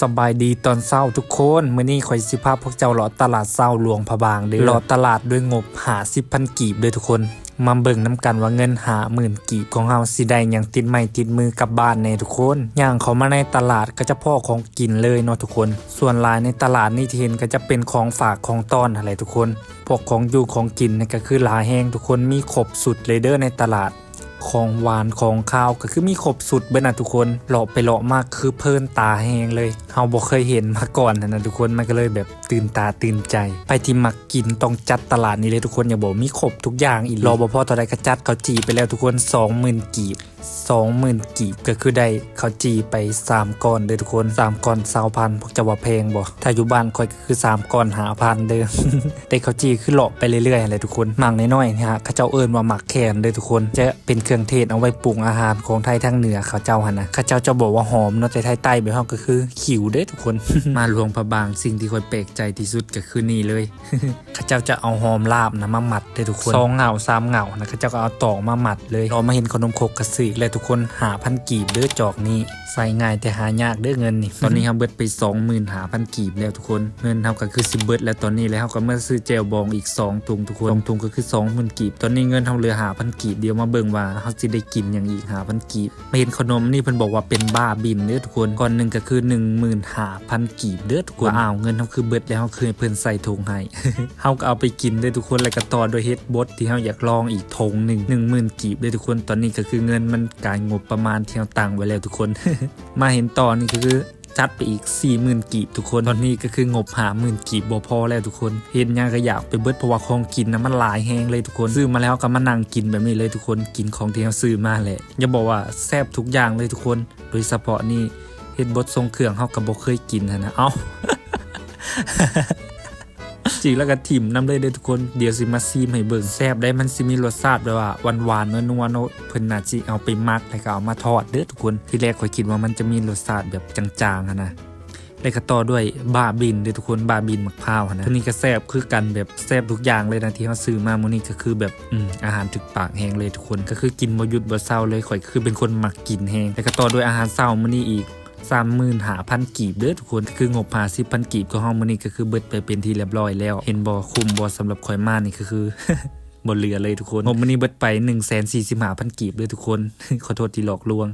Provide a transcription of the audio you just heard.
สบายดีตอนเศร้าทุกคนมื้อนี้ข่อยสิพาพวกเจ้าเลาะตลาดเศร้าหลวงพระบางเด้อเลาะตลาดด้วยงบหาสิบพันกีบเด้อทุกคนมาเบิ่งน้ำกันว่าเงินหาหมื่นกีบของเฮาสิได้หยังติดไม้ติดมือกลับบ้านแน่ทุกคนย่างเขามาในตลาดก็จะพ่อของกินเลยเนาะทุกคน ส่วนหลายในตลาดนี่ที่เห็นก็จะเป็นของฝากของต้อนอะไรทุกคนพวกของอยู่ของกินนี่ก็คือหลายแห้งทุกคนมีครบสุดเลยเด้อในตลาด ของหวานของข้าวก็คือมีครบสุดเบิดนะทุกคนเลาะไปเลาะมากคือเพลินตาแหงเลยเฮาบ่เคยเห็นมาก่อนนะนะทุกคนมันก็เลยแบบตื่นตาตื่นใจ ไปที่มักกินต้องจัดตลาดนี้เลยทุกคนอย่าบอกมีครบทุกอย่างอีกรอบ่พอตอนใดก็จัดเขาจีไปแล้วทุกคน 20,000กีบ 20,000กีบก็คือได้เขาวจีไป 3ก้อนเด้อทุกคน 3ก้อน20,000พวกจะว่าแพงบ่ถ้าอยู่บ้านค่อยก็คือ 3ก้อน5,000เด้อแต่เขาวจีคือเลาะไปเรื่อยๆเลยทุกคนหมักน้อยๆนะฮะเขาเจ้าเอิ้นว่าหมักแคนเด้อทุกคน จะเป็นเครื่องเทศเอาไว้ปรุงอาหารของไทยทางเหนือเขาเจ้าหันนะเขาเจ้าจะบอกว่าหอมเนาะแต่ไทยใต้แบบเฮาก็คือขิวเด้อทุกคน มาหลวงพระบางสิ่งที่ค่อยแปลกใจที่สุดก็คือนี่เลยเขาเจ้าจะเอาหอมลาบนะมาหมัดเด้อทุกคนสองเหงาสามเหงานะเขาเจ้าก็เอาตอกมาหมัดเลยเรามาเห็นขนมครกกระสือเลยทุกคนหาพันกีบเด้อจอกนี้ใส่ง่ายแต่หายากเด้อเงินนี่ตอนนี้เฮาเบิดไป20,000หาพันกีบแล้วทุกคนเงินเฮาก็คือสิเบิดแล้วตอนนี้แล้วเฮาก็มาซื้อเจลบองอีก2ถุงทุกคนสองถุงก็คือ20,000กีบตอนนี้เงินเฮาเหลือหาพันกีบเดียวมาเบิ่งว่าเฮาสิได้กินอย่างอีกหาพันกีบมาเห็นขนมนี่เพิ่นบอกว่าเป็นบ้าบินเด้อทุกคนก่อนหนึงก็คือ15,000กีบเด้อทุกคนอ้าวเงินเฮาคือเบิดแล้วเฮาคือให้เพิ่นใส่ถุงให้เฮาก็เอาไปกินเด้อทุกคนแล้วก็ต่อด้วยเฮ็ดบดที่เฮาอยากลองอีกถุงหนึ่ง10,000กีบเด้อทุกคนตอนนี้ก็คือเงินมันกายงบประมาณที่เฮาตั้งไว้แล้วทุกคน มาเห็นตอนี่ก็คือจัดไปอีก 40,000กีบทุกคนตอนนี้ก็คืองบหาหมื่นกีบบ่พอแล้วทุกคน เห็นยังก็อยากไปเบิดเพราะว่าของกินนะมันหลายแฮงเลยทุกคนซื้อมาแล้วก็มานั่งกินแบบนี้เลยทุกคนกินของที่เราซื้อมาแหละอย่าบอกว่าแซ่บทุกอย่างเลยทุกคน โดยเฉพาะนี่เฮ็ดบดทรงเครื่องเฮาก็บ่เคยกินนะเอ้า ริงแล้วก็ถิ่มน้ำเลยเด้อทุกคนเดี๋ยวสิมาซีมให้เบิ่งแซ่บได้มันสิมีรสชาติแบบว่าหวานๆนัวๆเนาะเพิ่นน่าสิเอาไปมักแล้วก็เอามาทอดเด้อทุกคนที่แรกข่อยคิดว่ามันจะมีรสชาติแบบจางๆอะนะแล้วก็ต่อด้วยบาบินเด้อทุกคนบาบินมะพร้าวนะตัวนี้ก็แซ่บคือกันแบบแซ่บทุกอย่างเลยนะที่เขาซื้อมามื้อนี้ก็คือแบบอืมอาหารถึกปากแฮงเลยทุกคนก็คือกินบ่หยุดบ่เศร้าเลยข่อยคือเป็นคนมักกินแฮงแล้วก็ต่อด้วยอาหารเช้ามื้อนี้อีก สามหมื่นหาพันกีบเด้อทุกคนคืองบหาสิบพันกีบก็ห้องมื้อนี้ก็คือเบิดไปเป็นที่เรียบร้อยแล้ว เห็นบ่คุมบ่สำหรับข่อยมานี่ก็คือบ่เหลือเลยทุกคนงบมื้อนี้เบิดไป1 4 5 0 0 0กีบเด้อทุกคน ขอโทษที่หลอกลวง